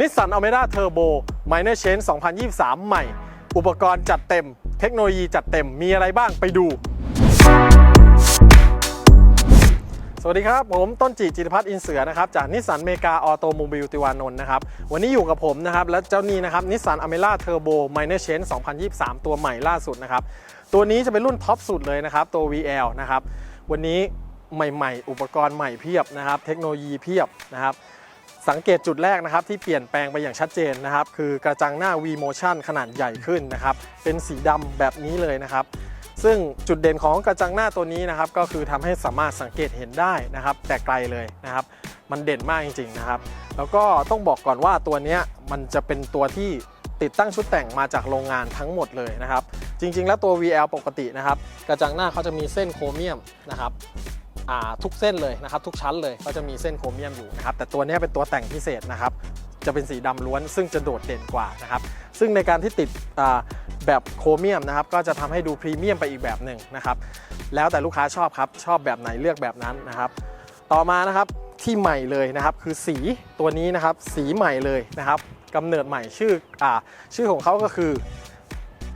นิสสันอเมร่าเทอร์โบ Minor Change 2023 ใหม่ อุปกรณ์จัดเต็ม เทคโนโลยีจัดเต็มมีอะไรบ้างไปดู สวัสดีครับ ผมต้นจีจิตรพัฒน์อินเสือนะครับ จากนิสสันเมกาออโตโมบิลติวานนท์นะครับ วันนี้อยู่กับผมนะครับ และเจ้านี้นะครับนิสสันอเมร่าเทอร์โบ Minor Change 2023 ตัวใหม่ล่าสุดนะครับ ตัวนี้จะเป็นรุ่นท็อปสุดเลยนะครับ ตัว VL นะครับ วันนี้ใหม่ ๆ อุปกรณ์ใหม่เพียบนะครับ เทคโนโลยีเพียบนะครับ สังเกตจุดแรกนะครับที่เปลี่ยนแปลงไปอย่างชัดเจนนะครับ คือกระจังหน้า V Motion ขนาดใหญ่ขึ้นนะครับ เป็นสีดำแบบนี้เลยนะครับ ซึ่งจุดเด่นของกระจังหน้าตัวนี้นะครับ ก็คือทำให้สามารถสังเกตเห็นได้นะครับ แต่ไกลเลยนะครับ มันเด่นมากจริงๆนะครับ แล้วก็ต้องบอกก่อนว่าตัวนี้มันจะเป็นตัวที่ติดตั้งชุดแต่งมาจากโรงงานทั้งหมดเลยนะครับ จริง ๆ แล้วตัว VL ปกตินะครับ กระจังหน้าเขาจะมีเส้นโครเมียมนะครับ ทุกเส้นเลยนะครับทุกชั้นเลยก็จะมีเส้นโครเมียมอยู่นะครับแต่ตัวนี้เป็นตัวแต่งพิเศษนะครับจะเป็นสีดำล้วนซึ่งจะโดดเด่นกว่านะครับซึ่งในการที่ติดแบบโครเมียมนะครับก็จะทำให้ดูพรีเมียมไปอีกแบบหนึ่งนะครับแล้วแต่ลูกค้าชอบครับชอบแบบไหนเลือกแบบนั้นนะครับต่อมานะครับที่ใหม่เลยนะครับคือสีตัวนี้นะครับสีใหม่เลยนะครับกำเนิดใหม่ชื่ออชื่อของเขาก็คือ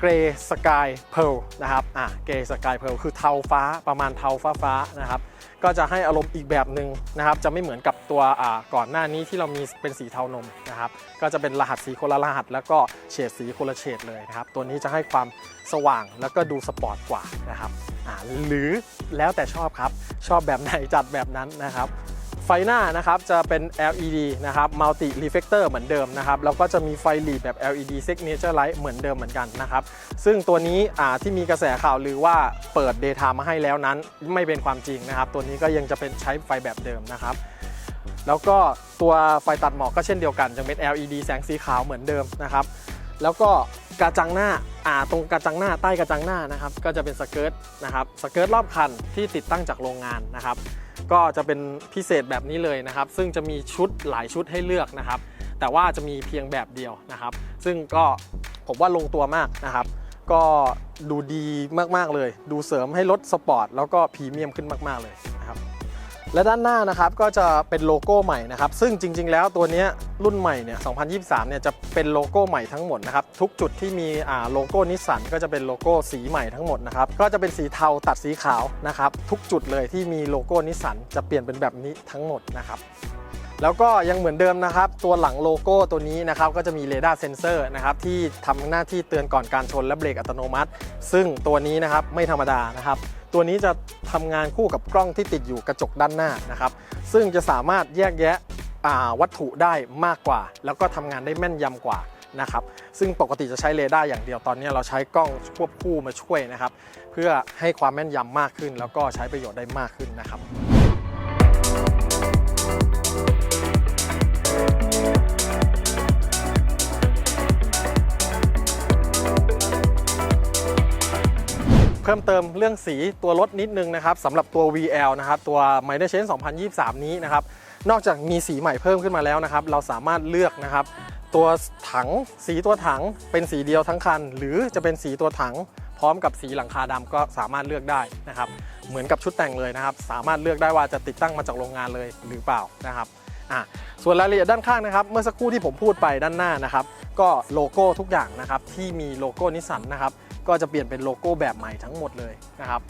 กรย์สกายเพลนะครับอ่าเกรย์สกายเพลคือเทาฟ้าประมาณเทาฟ้าฟ้านะครับก็จะให้อารมณ์อีกแบบหนึ่งนะครับ จะไม่เหมือนกับตัวอ่าก่อนหน้านี้ที่เรามีเป็นสีเทานมนะครับ ก็จะเป็นรหัสสีคนละรหัส แล้วก็เฉดสีคนละเฉดเลยนะครับ ตัวนี้จะให้ความสว่างแล้วก็ดูสปอร์ตกว่านะครับอ่าหรือแล้วแต่ชอบครับ ชอบแบบไหนจัดแบบนั้นนะครับ ไฟหน้านะครับจะเป็น LED นะครับ Multi Reflector เหมือนเดิมนะครับ แล้วก็จะมีไฟหลีดแบบ LED Signature Light เหมือนเดิมเหมือนกันนะครับ ซึ่งตัวนี้ที่มีกระแสข่าวลือว่าเปิด Daytime มาให้แล้วนั้น ไม่เป็นความจริงนะครับ ตัวนี้ก็ยังจะเป็นใช้ไฟแบบเดิมนะครับแล้วก็ตัวไฟตัดหมอกก็เช่นเดียวกันจะเป็น LED แสงสีขาวเหมือนเดิมนะครับ แล้วก็กระจังหน้าอ่าตรงกระจังหน้าใต้กระจังหน้านะครับ ก็จะเป็นสเกิร์ตนะครับสเกิร์ตรอบคันที่ติดตั้งจากโรงงานนะครับ ก็จะเป็นพิเศษแบบนี้เลยนะครับ ซึ่งจะมีชุดหลายชุดให้เลือกนะครับ แต่ว่าจะมีเพียงแบบเดียวนะครับ ซึ่งก็ผมว่าลงตัวมากนะครับ ก็ดูดีมากๆเลย ดูเสริมให้รถสปอร์ตแล้วก็พรีเมียมขึ้นมาก ๆเลย และด้านหน้านะครับก็จะเป็นโลโก้ใหม่นะครับ ซึ่งจริง ๆ แล้วตัวนี้รุ่นใหม่เนี่ย 2023 เนี่ยจะเป็นโลโก้ใหม่ทั้งหมดนะครับ ทุกจุดที่มีอ่าโลโก้นิสสันก็จะเป็นโลโก้สีใหม่ทั้งหมดนะครับ ก็จะเป็นสีเทาตัดสีขาวนะครับ ทุกจุดเลยที่มีโลโก้นิสสันจะเปลี่ยนเป็นแบบนี้ทั้งหมดนะครับแล้วก็ยังเหมือนเดิมนะครับ ตัวหลังโลโก้ตัวนี้นะครับก็จะมีเรดาร์เซนเซอร์นะครับที่ทำหน้าที่เตือนก่อนการชนและเบรกอัตโนมัติ ซึ่งตัวนี้นะครับไม่ธรรมดานะครับ ตัวนี้จะทำงานคู่กับกล้องที่ติดอยู่กระจกด้านหน้านะครับ ซึ่งจะสามารถแยกแยะวัตถุได้มากกว่า แล้วก็ทำงานได้แม่นยำกว่านะครับ ซึ่งปกติจะใช้เรดาร์อย่างเดียวตอนนี้เราใช้กล้องควบคู่มาช่วยนะครับ เพื่อให้ความแม่นยำมากขึ้น แล้วก็ใช้ประโยชน์ได้มากขึ้นนะครับ เพิ่มเติมเรื่องสีตัวรถนิดนึงนะครับสำหรับตัว VL นะครับตัว Minor Change 2023 นี้นะครับนอกจากมีสีใหม่เพิ่มขึ้นมาแล้วนะครับ เราสามารถเลือกนะครับ ตัวถังสีตัวถังเป็นสีเดียวทั้งคัน หรือจะเป็นสีตัวถังพร้อมกับสีหลังคาดำก็สามารถเลือกได้นะครับ เหมือนกับชุดแต่งเลยนะครับ สามารถเลือกได้ว่าจะติดตั้งมาจากโรงงานเลยหรือเปล่านะครับอะส่วนรายละเอียดด้านข้างนะครับ เมื่อสักครู่ที่ผมพูดไปด้านหน้านะครับ ก็โลโก้ทุกอย่างนะครับที่มีโลโก้นิสสันนะครับ ก็จะเปลี่ยนเป็นโลโก้แบบใหม่ทั้งหมดเลยนะครับ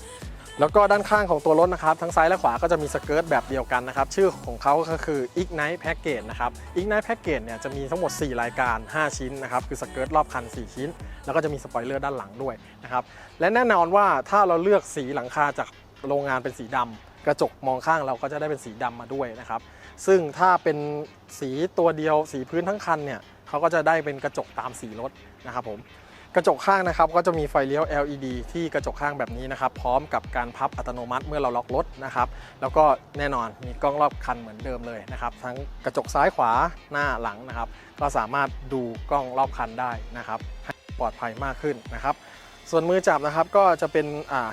แล้วก็ด้านข้างของตัวรถนะครับทั้งซ้ายและขวาก็จะมีสเกิร์ตแบบเดียวกันนะครับ ชื่อของเขาก็คือ Ignite Package นะครับ Ignite Package เนี่ยจะมีทั้งหมด 4 รายการ 5 ชิ้นนะครับ คือสเกิร์ตรอบคัน 4 ชิ้น แล้วก็จะมีสปอยเลอร์ด้านหลังด้วยนะครับ และแน่นอนว่าถ้าเราเลือกสีหลังคาจากโรงงานเป็นสีดำกระจกมองข้างเราก็จะได้เป็นสีดำมาด้วยนะครับ ซึ่งถ้าเป็นสีตัวเดียวสีพื้นทั้งคันเนี่ยเขาก็จะได้เป็นกระจกตามสีรถนะครับผม กระจกข้างนะครับก็จะมีไฟเลี้ยว LED ที่กระจกข้างแบบนี้นะครับ พร้อมกับการพับอัตโนมัติเมื่อเราล็อกรถนะครับ แล้วก็แน่นอนมีกล้องรอบคันเหมือนเดิมเลยนะครับ ทั้งกระจกซ้ายขวาหน้าหลังนะครับ ก็สามารถดูกล้องรอบคันได้นะครับปลอดภัยมากขึ้นนะครับส่วนมือจับนะครับก็จะเป็น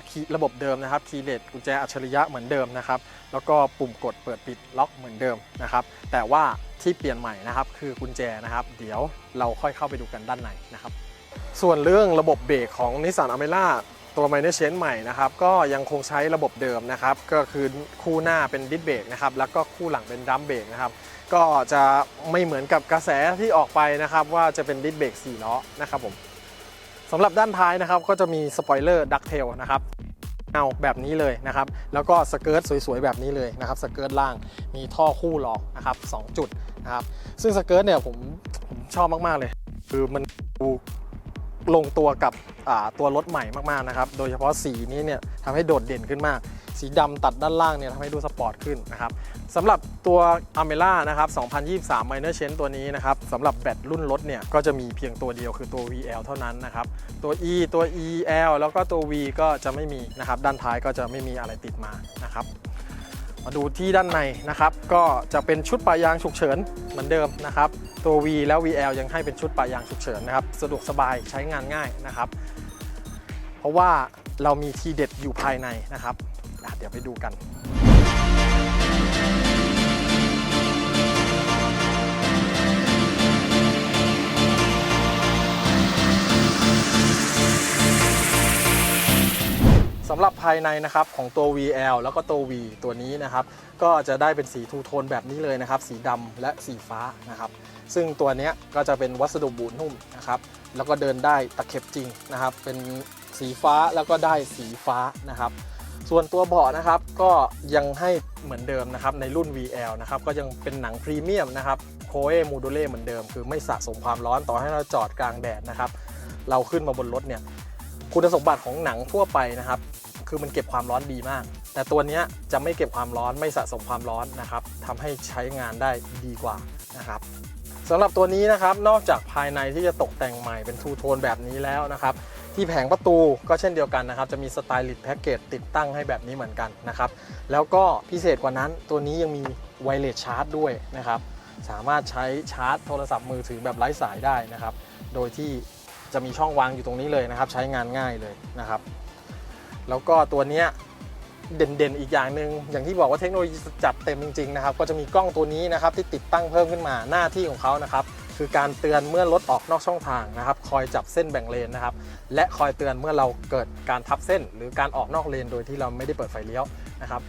คีย์ระบบเดิมนะครับคีย์เลสกุญแจอัจฉริยะเหมือนเดิมนะครับ แล้วก็ปุ่มกดเปิดปิดล็อกเหมือนเดิมนะครับ แต่ว่าที่เปลี่ยนใหม่นะครับคือกุญแจนะครับ เดี๋ยวเราค่อยเข้าไปดูกันด้านในนะครับ ส่วนเรื่องระบบเบรกของ Nissan a m e r a ตัว m i n o r Change ใหม่นะครับก็ยังคงใช้ระบบเดิมนะครับ ก็คือคู่หน้าเป็นดิสเบรกนะครับแล้วก็คู่หลังเป็นดัมเบรกนะครับก็จะไม่เหมือนกับกระแสที่ออกไปนะครับ ว่าจะเป็นดิสเบรก4ล้อนะครับผมสำหรับด้านท้ายนะครับก็จะมีสปอยเลอร์ดักเทลนะครับเอาแบบนี้เลยนะครับ แล้วก็สเกิร์ตสวยๆแบบนี้เลยนะครับสเกิร์ตล่างมีท่อคู่หลอกนะครับ2จุดนะครับซึ่งสเกิร์ตเนี่ยผมผมชอบมากๆเลย คือมันดู ลงตัวกับตัวรถใหม่มากๆนะครับ โดยเฉพาะสีนี้เนี่ยทำให้โดดเด่นขึ้นมาก สีดำตัดด้านล่างเนี่ยทำให้ดูสปอร์ตขึ้นนะครับสำหรับตัว a m e l a นะครับ 2023 Minor Change ตัวนี้นะครับสำหรับแบตรุ่นรถเนี่ยก็จะมีเพียงตัวเดียวคือตัว VL เท่านั้นนะครับ ตัว E ตัว EL แล้วก็ตัว V ก็จะไม่มีนะครับ ด้านท้ายก็จะไม่มีอะไรติดมานะครับ มาดูที่ด้านในนะครับ ก็จะเป็นชุดปะยางฉุกเฉินเหมือนเดิมนะครับ ตัว V แล้ว VL ยังให้เป็นชุดปะยางฉุกเฉินนะครับ สะดวกสบายใช้งานง่ายนะครับ เพราะว่าเรามีทีเด็ดอยู่ภายในนะครับ เดี๋ยวไปดูกันำหรับภายในนะครับของตัว VL แล้วก็ตัว V ตัวนี้นะครับ ก็จะได้เป็นสีทูโทนแบบนี้เลยนะครับ สีดำและสีฟ้านะครับ ซึ่งตัวนี้ก็จะเป็นวัสดุบูนุ่มนะครับ แล้วก็เดินได้ตะเข็บจริงนะครับ เป็นสีฟ้าแล้วก็ได้สีฟ้านะครับส่วนตัวเบาะนะครับก็ยังให้เหมือนเดิมนะครับในรุ่น VL นะครับก็ยังเป็นหนังพรีเมียมนะครับโคเอมูดูเล่เหมือนเดิม คือไม่สะสมความร้อนต่อให้เราจอดกลางแดดนะครับ เราขึ้นมาบนรถเนี่ยคุณสมบัติของหนังทั่วไปนะครับ คือมันเก็บความร้อนดีมาก แต่ตัวนี้จะไม่เก็บความร้อนไม่สะสมความร้อนนะครับทำให้ใช้งานได้ดีกว่านะครับสำหรับตัวนี้นะครับนอกจากภายในที่จะตกแต่งใหม่เป็นทูโทนแบบนี้แล้วนะครับที่แผงประตูก็เช่นเดียวกันนะครับ จะมีสไตลิ s ์แพ็กเกจติดตั้งให้แบบนี้เหมือนกันนะครับ แล้วก็พิเศษกว่านั้นตัวนี้ยังมีไวเลสชาร์จด้วยนะครับ สามารถใช้ชาร์จโทรศัพท์มือถือแบบไร้สายได้นะครับ โดยที่จะมีช่องวางอยู่ตรงนี้เลยนะครับ ใช้งานง่ายเลยนะครับ แล้วก็ตัวเนี้ยเด่นๆ อีกอย่างหนึ่งอย่างที่บอกว่าเทคโนโลยีจัดเต็มจริงๆนะครับก็จะมีกล้องตัวนี้นะครับที่ติดตั้งเพิ่มขึ้นมาหน้าที่ของเขานะครับคือการเตือนเมื่อรถออกนอกช่องทางนะครับ คอยจับเส้นแบ่งเลนนะครับ และคอยเตือนเมื่อเราเกิดการทับเส้น หรือการออกนอกเลนโดยที่เราไม่ได้เปิดไฟเลี้ยวนะครับ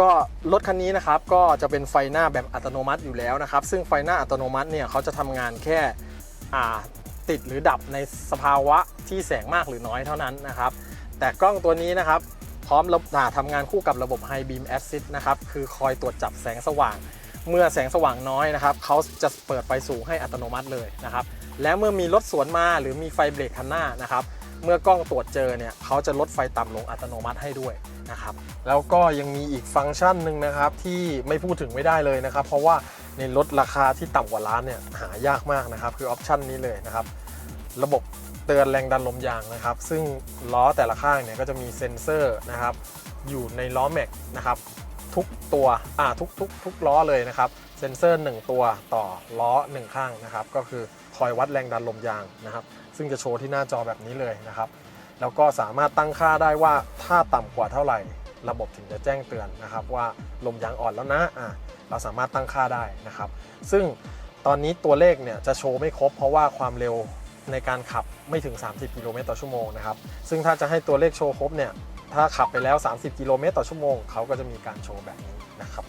ก็รถคันนี้นะครับก็จะเป็นไฟหน้าแบบอัตโนมัติอยู่แล้วนะครับ ซึ่งไฟหน้าอัตโนมัติเนี่ยเขาจะทำงานแค่อ่าติดหรือดับในสภาวะที่แสงมากหรือน้อยเท่านั้นนะครับ แต่กล้องตัวนี้นะครับ พร้อมระอ่าทำงานคู่กับระบบ High Beam Assist นะครับ คือคอยตรวจจับแสงสว่าง เมื่อแสงสว่างน้อยนะครับเขาจะเปิดไฟสูงให้อัตโนมัติเลยนะครับ และเมื่อมีรถสวนมาหรือมีไฟเบรกคันหน้านะครับ เมื่อกล้องตรวจเจอเนี่ยเขาจะลดไฟต่ำลงอัตโนมัติให้ด้วยนะครับ แล้วก็ยังมีอีกฟังก์ชันหนึ่งนะครับที่ไม่พูดถึงไม่ได้เลยนะครับ เพราะว่าในรถราคาที่ต่ำกว่าล้านเนี่ยหายากมากนะครับ คือออปชันนี้เลยนะครับ ระบบ เตือนแรงดันลมยางนะครับ ซึ่งล้อแต่ละข้างเนี่ยก็จะมีเซ็นเซอร์นะครับ อยู่ในล้อแม็กนะครับทุกตัวอ่าทุกทุกทุกล้อเลยนะครับ เซ็นเซอร์ 1 ตัวต่อล้อ 1 ข้างนะครับ ก็คือคอยวัดแรงดันลมยางนะครับ ซึ่งจะโชว์ที่หน้าจอแบบนี้เลยนะครับ แล้วก็สามารถตั้งค่าได้ว่าถ้าต่ำกว่าเท่าไหร่ ระบบถึงจะแจ้งเตือนนะครับ ว่าลมยางอ่อนแล้วนะอะเราสามารถตั้งค่าได้นะครับ ซึ่งตอนนี้ตัวเลขเนี่ยจะโชว์ไม่ครบเพราะว่าความเร็ว ในการขับไม่ถึง 30 กิโลเมตรต่อชั่วโมงนะครับ ซึ่งถ้าจะให้ตัวเลขโชว์ครบเนี่ย ถ้าขับไปแล้ว 30 กิโลเมตรต่อชั่วโมง เขาก็จะมีการโชว์แบบนี้นะครับ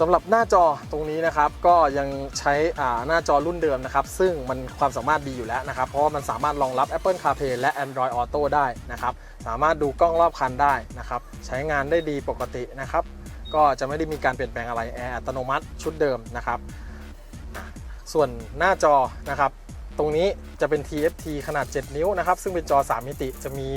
สำหรับหน้าจอตรงนี้นะครับ ก็ยังใช้อ่าหน้าจอรุ่นเดิมนะครับ ซึ่งมันความสามารถดีอยู่แล้วนะครับ เพราะว่ามันสามารถรองรับ Apple CarPlay และ Android Auto ได้นะครับ สามารถดูกล้องรอบคันได้นะครับ ใช้งานได้ดีปกตินะครับ ก็จะไม่ได้มีการเปลี่ยนแปลงอะไรแอร์อัตโนมัติชุดเดิมนะครับ ส่วนหน้าจอนะครับ ตรงนี้จะเป็น TFT ขนาด 7 นิ้วนะครับ ซึ่งเป็นจอ 3 มิติ จะมี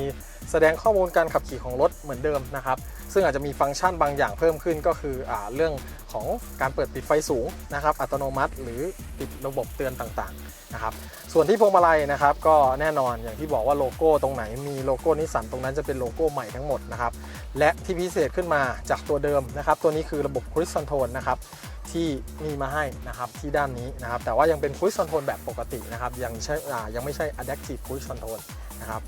แสดงข้อมูลการขับขี่ของรถเหมือนเดิมนะครับ ซึ่งอาจจะมีฟังก์ชันบางอย่างเพิ่มขึ้นก็คืออเรื่องของการเปิดปิดไฟสูงนะครับ อัตโนมัติ หรือติดระบบเตือนต่างๆนะครับ ส่วนที่พวงมาลัยนะครับ ก็แน่นอนอย่างที่บอกว่าโลโก้ตรงไหนมีโลโก้นิสสันตรงนั้นจะเป็นโลโก้ใหม่ทั้งหมดนะครับ และที่พิเศษขึ้นมาจากตัวเดิมนะครับ ตัวนี้คือระบบ Cruise Control นะครับที่มีมาให้นะครับที่ด้านนี้นะครับ แต่ว่ายังเป็น Cruise Control แบบปกตินะครับ ยังใช่ยังไม่ใช่ Adaptive Cruise Control นะครับ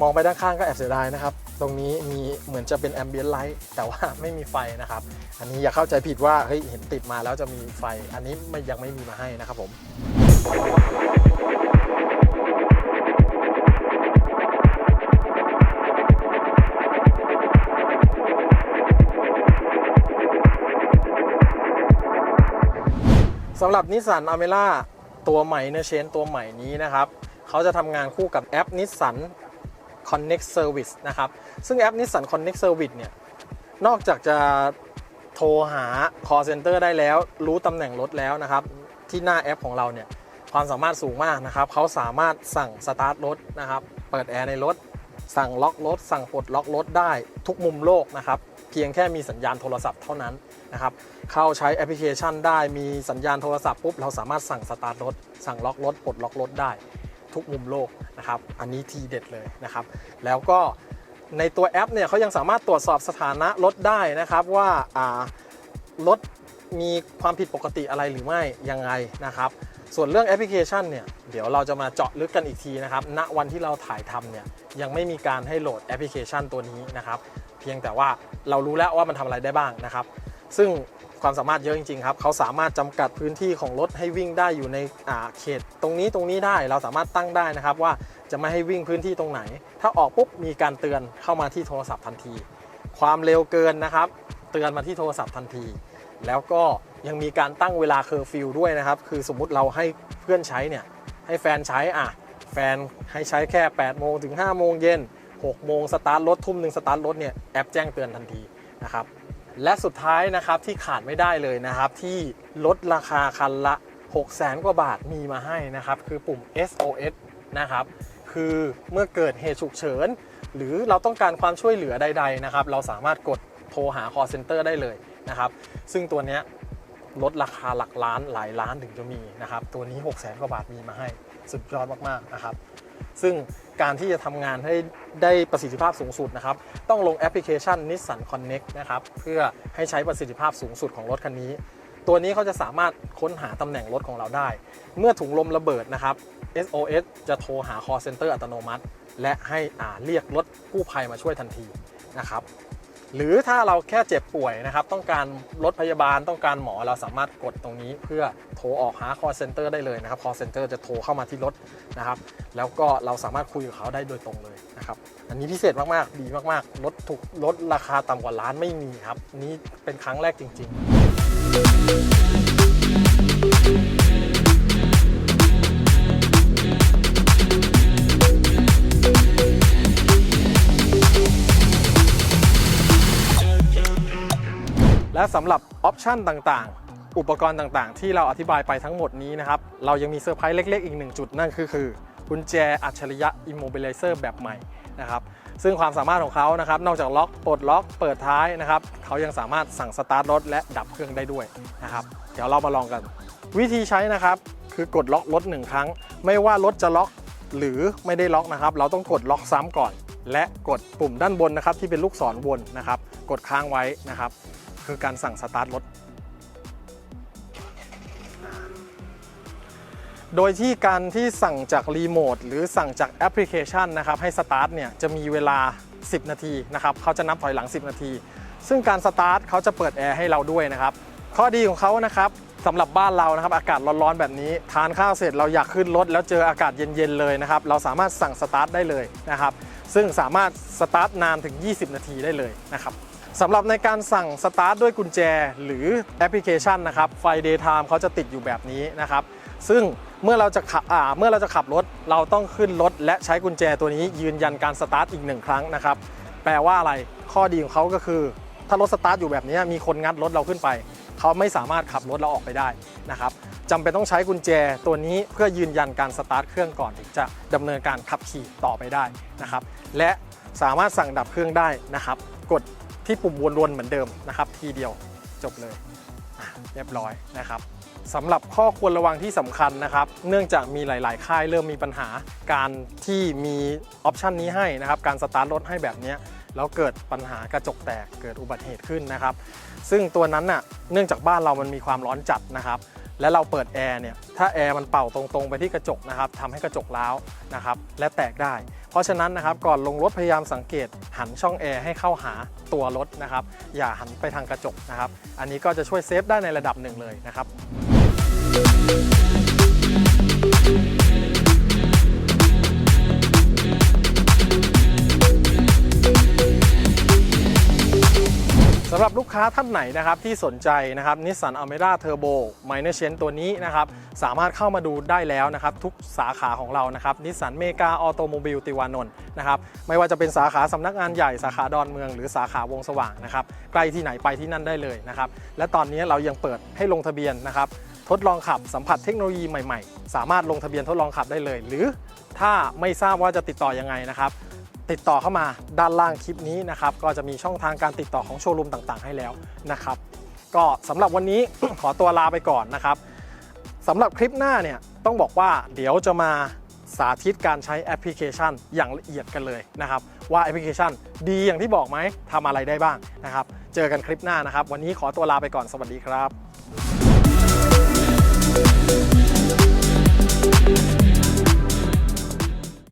มองไปด้านข้างก็แอบเสียดายนะครับ ตรงนี้มีเหมือนจะเป็น Ambient Light แต่ว่าไม่มีไฟนะครับ อันนี้อย่าเข้าใจผิดว่าเฮ้ยเห็นติดมาแล้วจะมีไฟ อันนี้ไม่ยังไม่มีมาให้นะครับผม สำหรับนิสสันอเมร่าตัวใหม่เนเชนตัวใหม่นี้นะครับเขาจะทำงานคู่กับแอปนิสสัน Connect Service นะครับ ซึ่งแอป Nissan Connect Service เนี่ย นอกจากจะโทรหา call center ได้แล้ว รู้ตำแหน่งรถแล้วนะครับ ที่หน้าแอปของเราเนี่ย ความสามารถสูงมากนะครับ เขาสามารถสั่งสตาร์ทรถนะครับ เปิดแอร์ในรถ สั่งล็อกรถ สั่งปลดล็อกรถได้ทุกมุมโลกนะครับ เพียงแค่มีสัญญาณโทรศัพท์เท่านั้นนะครับ เข้าใช้แอปพลิเคชันได้มีสัญญาณโทรศัพท์ปุ๊บเราสามารถสั่งสตาร์ทรถ สั่งล็อกรถปลดล็อกรถได้ ทุกมุมโลกนะครับ อันนี้ทีเด็ดเลยนะครับ แล้วก็ในตัวแอปเนี่ยเขายังสามารถตรวจสอบสถานะรถได้นะครับว่ารถมีความผิดปกติอะไรหรือไม่ยังไงนะครับ ส่วนเรื่องแอปพลิเคชันเนี่ยเดี๋ยวเราจะมาเจาะลึกกันอีกทีนะครับณวันที่เราถ่ายทำเนี่ยยังไม่มีการให้โหลดแอปพลิเคชันตัวนี้นะครับเพียงแต่ว่าเรารู้แล้วว่ามันทำอะไรได้บ้างนะครับ ซึ่งความสามารถเยอะจริงๆครับเขาสามารถจำกัดพื้นที่ของรถให้วิ่งได้อยู่ในอ่าเขต ตรงนี้ตรงนี้ได้เราสามารถตั้งได้นะครับ ว่าจะไม่ให้วิ่งพื้นที่ตรงไหน ถ้าออกปุ๊บมีการเตือนเข้ามาที่โทรศัพท์ทันที ความเร็วเกินนะครับ เตือนมาที่โทรศัพท์ทันที แล้วก็ ยังมีการตั้งเวลาเคอร์ฟิวด้วยนะครับ คือสมมุติเราให้เพื่อนใช้เนี่ย ให้แฟนใช้อะ แฟนให้ใช้แค่ 8 โมงถึง 5 โมงเย็น 6 โมงสตาร์ทรถทุ่มหนึ่งสตาร์ทรถเนี่ย แอปแจ้งเตือนทันทีนะครับ และสุดท้ายนะครับที่ขาดไม่ได้เลยนะครับ ที่ลดราคาคันละ 6 0แสนกว่าบาทมีมาให้นะครับ คือปุ่ม SOS นะครับ คือเมื่อเกิดเหตุฉุกเฉิน หรือเราต้องการความช่วยเหลือใด ๆนะครับ เราสามารถกดโทรหา call center ได้เลยนะครับ ซึ่งตัวเนี้ย ลดราคาหลักล้านหลายล้านถึงจะมีนะครับ ตัวนี้ 6 0แสนกว่าบาทมีมาให้สุดยอดมากๆนะครับ ซึ่งการที่จะทำงานให้ได้ประสิทธิภาพสูงสุดนะครับ ต้องลงแอปพลิเคชัน Nissan Connect นะครับ เพื่อให้ใช้ประสิทธิภาพสูงสุดของรถคันนี้ ตัวนี้เขาจะสามารถค้นหาตำแหน่งรถของเราได้ เมื่อถุงลมระเบิดนะครับ SOS จะโทรหา call center อัตโนมัติ และให้อ่าเรียกรถกู้ภัยมาช่วยทันทีนะครับ หรือถ้าเราแค่เจ็บป่วยนะครับ ต้องการรถพยาบาลต้องการหมอเราสามารถกดตรงนี้ เพื่อโทรออกหา call center ได้เลยนะครับ call center จะโทรเข้ามาที่รถนะครับ แล้วก็เราสามารถคุยกับเขาได้โดยตรงเลยนะครับ อันนี้พิเศษมากๆ ดีมากๆลดถูกลดราคาต่ำกว่าล้านไม่มีครับ นี่เป็นครั้งแรกจริง ๆ และสำหรับออปชันต่างๆ อุปกรณ์ต่างๆ ที่เราอธิบายไปทั้งหมดนี้นะครับ เรายังมีเซอร์ไพรส์เล็ก ๆ อีกหนึ่งจุดนั่นคือคือกุญแจอัจฉริยะ Immobilizer แบบใหม่นะครับซึ่งความสามารถของเขานะครับนอกจากล็อกปลดล็อกเปิดท้ายนะครับเขายังสามารถสั่งสตาร์ทรถและดับเครื่องได้ด้วยนะครับเดี๋ยวเรามาลองกัน วิธีใช้นะครับคือกดล็อกรถหนึ่งครั้ง ไม่ว่ารถจะล็อกหรือไม่ได้ล็อกนะครับ เราต้องกดล็อกซ้ำก่อน และกดปุ่มด้านบนนะครับที่เป็นลูกศรวนนะครับ กดค้างไว้นะครับ คือการสั่งสตาร์ทรถ โดยที่การที่สั่งจากรีโมทหรือสั่งจากแอปพลิเคชันนะครับให้สตาร์ทเนี่ยจะมีเวลา 10 นาทีนะครับเขาจะนับถอยหลัง 10 นาที ซึ่งการสตาร์ทเขาจะเปิดแอร์ให้เราด้วยนะครับข้อดีของเขานะครับสำหรับบ้านเรานะครับอากาศร้อนๆแบบนี้ ทานข้าวเสร็จเราอยากขึ้นรถแล้วเจออากาศเย็นๆเลยนะครับเราสามารถสั่งสตาร์ทได้เลยนะครับซึ่งสามารถสตาร์ทนานถึง 20 นาทีได้เลยนะครับ สำหรับในการสั่งสตาร์ทด้วยกุญแจหรือแอปพลิเคชันนะครับไฟ Daytime เขาจะติดอยู่แบบนี้นะครับ ซึ่งเมื่อเราจะขับเมื่อเราจะขับรถ เราต้องขึ้นรถและใช้กุญแจตัวนี้ยืนยันการสตาร์ทอีกหนึ่งครั้งนะครับ แปลว่าอะไรข้อดีของเขาก็คือ ถ้ารถสตาร์ทอยู่แบบนี้มีคนงัดรถเราขึ้นไป เขาไม่สามารถขับรถเราออกไปได้นะครับจำเป็นต้องใช้กุญแจตัวนี้เพื่อยืนยันการสตาร์ทเครื่องก่อนถึงจะดำเนินการขับขี่ต่อไปได้นะครับ และสามารถสั่งดับเครื่องได้นะครับ กด ที่ปุ่มวนๆเหมือนเดิมนะครับ ทีเดียวจบเลยเรียบร้อยนะครับสำหรับข้อควรระวังที่สำคัญนะครับ เนื่องจากมีหลาย ๆ ค่ายเริ่มมีปัญหา การที่มีออปชันนี้ให้นะครับ การสตาร์ทรถให้แบบนี้แล้วเกิดปัญหากระจกแตกเกิดอุบัติเหตุขึ้นนะครับ ซึ่งตัวนั้นน่ะเนื่องจากบ้านเรามันมีความร้อนจัดนะครับ และเราเปิดแอร์เนี่ยถ้าแอร์มันเป่าตรงๆ ไปที่กระจกนะครับทำให้กระจกร้าวนะครับและแตกได้ เพราะฉะนั้นนะครับก่อนลงรถพยายามสังเกตหันช่องแอร์ให้เข้าหาตัวรถนะครับอย่าหันไปทางกระจกนะครับอันนี้ก็จะช่วยเซฟได้ในระดับหนึ่งเลยนะครับ รับลูกค้าท่านไหนนะครับที่สนใจนะครับนิสสันอเมร่าเทอร์โบไมเนเชนตัวนี้นะครับสามารถเข้ามาดูได้แล้วนะครับทุกสาขาของเรานะครับนิสสันเมกาออโตโมบิลติวานนท์นะครับไม่ว่าจะเป็นสาขาสำนักงานใหญ่สาขาดอนเมือง หรือสาขาวงสว่างนะครับใกล้ที่ไหนไปที่นั่นได้เลยนะครับและตอนนี้เรายังเปิดให้ลงทะเบียนนะครับทดลองขับสัมผัสเทคโนโลยีใหม่ ๆ สามารถลงทะเบียนทดลองขับได้เลย หรือถ้าไม่ทราบว่าจะติดต่อยังไงนะครับ ติดต่อเข้ามาด้านล่างคลิปนี้นะครับ ก็จะมีช่องทางการติดต่อของโชว์รูมต่างๆ ให้แล้วนะครับ ก็สำหรับวันนี้ ขอตัวลาไปก่อนนะครับสำหรับคลิปหน้าเนี่ยต้องบอกว่าเดี๋ยวจะมาสาธิตการใช้แอปพลิเคชันอย่างละเอียดกันเลยนะครับ ว่าแอปพลิเคชันดีอย่างที่บอกไหมทำอะไรได้บ้างนะครับ เจอกันคลิปหน้านะครับ วันนี้ขอตัวลาไปก่อนสวัสดีครับ Thank you.